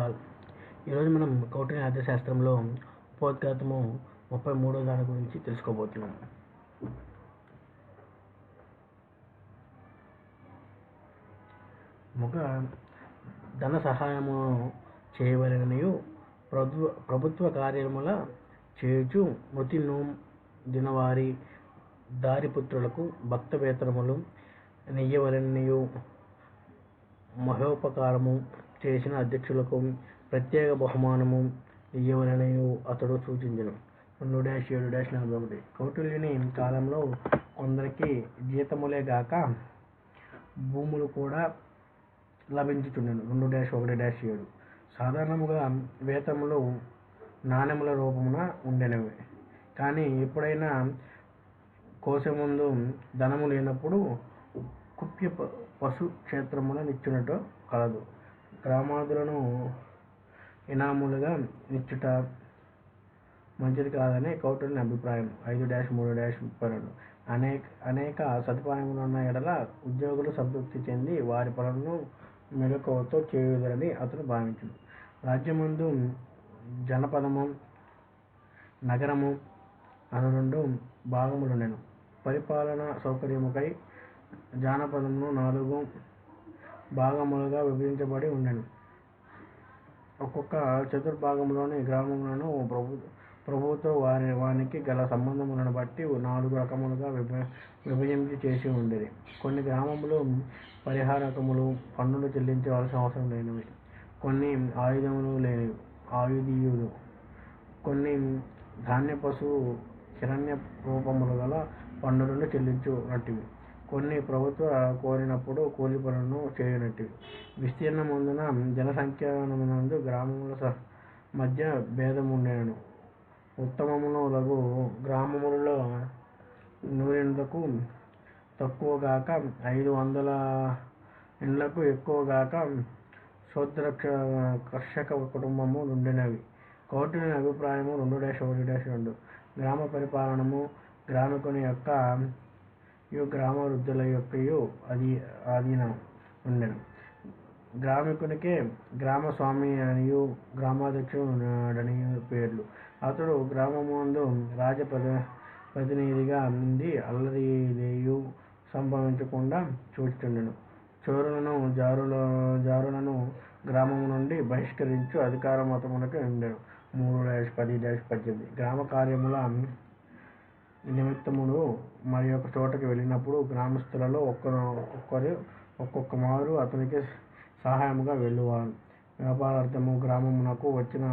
All ఈరోజు మనం కౌటిల్య అర్థశాస్త్రంలో ఉపోద్ఘాతము ముప్పై మూడో దాని గురించి తెలుసుకోబోతున్నాం. ముఖ ధన సహాయము చేయవలననియు ప్రభుత్వ ప్రభుత్వ కార్యముల చేయుచు మృతి దినవారి దారిపుత్రులకు భక్త వేతనములు నెయ్యవలనియు మహోపకారము చేసిన అధ్యక్షులకు ప్రత్యేక బహుమానము ఇయ్యవలననియు అతడు సూచించెను. రెండు డాష్ ఏడు డాష్ నలభై ఒకటి. కౌటిల్యుని కాలంలో కొందరికి జీతములే గాక భూములు కూడా లభించుచుండెను. రెండు డాష్ ఒకటి డాష్ ఏడు సాధారణముగా వేతములు నాణెముల రూపమున ఉండెనవి. కానీ ఎప్పుడైనా కోసముందు ధనము లేనప్పుడు కుప్య ప- పశు క్షేత్రమున నిచ్చునట్టు కలదు గ్రామాదులను ఇనాములుగా ఇచ్చుట మంచిది కాదని కౌటిల్యుని అభిప్రాయం. ఐదు డాష్ మూడు డాష్ ముప్పై రెండు అనేక అనేక సదుపాయములు ఉన్న ఎడల ఉద్యోగులు సంతృప్తి చెంది వారి పనులను మెలకువతో చేయుదరని అతను భావించును. రాజ్యమందు జనపదము నగరము అను రెండు భాగములుండెను. పరిపాలన సౌకర్యముకై జానపదమును నాలుగు భాగములుగా విభజించబడి ఉండెను. ఒక్కొక్క చతుర్భాగంలోని గ్రామములను ప్రభు ప్రభుతో వారి వానికి గల సంబంధములను బట్టి నాలుగు రకములుగా విభ విభజించి చేసి ఉండేది. కొన్ని గ్రామములు పరిహారకములు పన్నులు చెల్లించవలసిన అవసరం లేనివి. కొన్ని ఆయుధములు లేనివి ఆయుధీయులు. కొన్ని ధాన్య పశువు హిరణ్య రూపములు గల పన్నులను చెల్లించునట్టివి కొన్ని ప్రభుత్వ కోరినప్పుడు కూలి పనులను చేయనట్టివి విస్తీర్ణమందున జనసంఖ్యానందు గ్రామముల స- మధ్య భేదముండెను. లఘు గ్రామములలో నూరిండ్లకు తక్కువగాక ఐదు వందల ఇండ్లకు ఎక్కువగాక శూద్రక్ష కర్షక కుటుంబము నుండినవి కౌటిల్యుని అభిప్రాయము రెండు డాష్ ఒకటి డాష్ రెండు. గ్రామ పరిపాలనము గ్రామకుని యొక్క యు గ్రామ వృద్ధుల యొక్కయు అది ఆధీనం ఉండెను. గ్రామికునికే గ్రామ స్వామి అనియు గ్రామాధ్యక్షుడని పేర్లు. అతడు గ్రామమందు రాజ ప్రతి- ప్రతినిధిగా నుండి అల్లరియు సంభవించకుండా చూచుచుండెను. చోరులను జారుల జారులను గ్రామం నుండి బహిష్కరించు అధికార మతమునకు ఉండెను. మూడు డాష్ పది డాష్ పద్దెనిమిది. గ్రామ కార్యముల నిమిత్తమును మరి ఒక చోటకు వెళ్ళినప్పుడు గ్రామస్తులలో ఒక్కరు ఒక్కొక్కరు ఒక్కొక్క మారు అతనికి సహాయముగా వెళ్ళువారు. వ్యాపారార్థము గ్రామమునకు వచ్చిన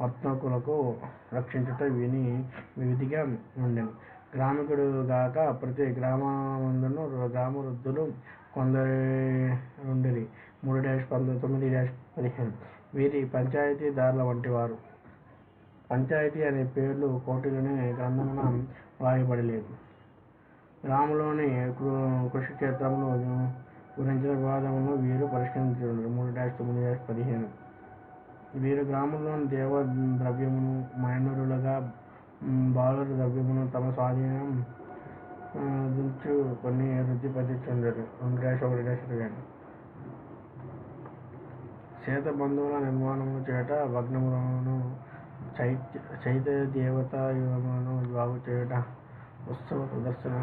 వర్తకులకు రక్షించుట విని విధిగా ఉండెను. గ్రామికుడు గాక ప్రతి గ్రామమందును గ్రామ వృద్ధులు కొందరి ఉండేది మూడు డాష్ పంతొమ్మిది తొమ్మిది డాష్ పదిహేను. వీరి పంచాయతీదారుల వంటి వారు. పంచాయతీ అనే పేర్లు కోటిలోని గ్రంథమున వ్రాయబడలేదు. గ్రామంలోని కృ- కృషి క్షేత్రమును గురించిన వివాదమును వీరు పరిష్కరించారు మూడు డాష్ తొమ్మిది డాష్ పదిహేను. వీరు గ్రామంలోని దేవ ద్రవ్యమును మైనరులుగా బాలుర ద్రవ్యమును తమ స్వాధీనం దుంచు కొన్ని వృద్ధి పట్టించుండరు రెండు డాష్ ఒకటి డాష్ ఇరవై చేత బంధువుల నిర్మాణము చేట భగ్నములను చైత్య చైత్య దేవత బాగు చేయట ఉత్సవ ప్రదర్శన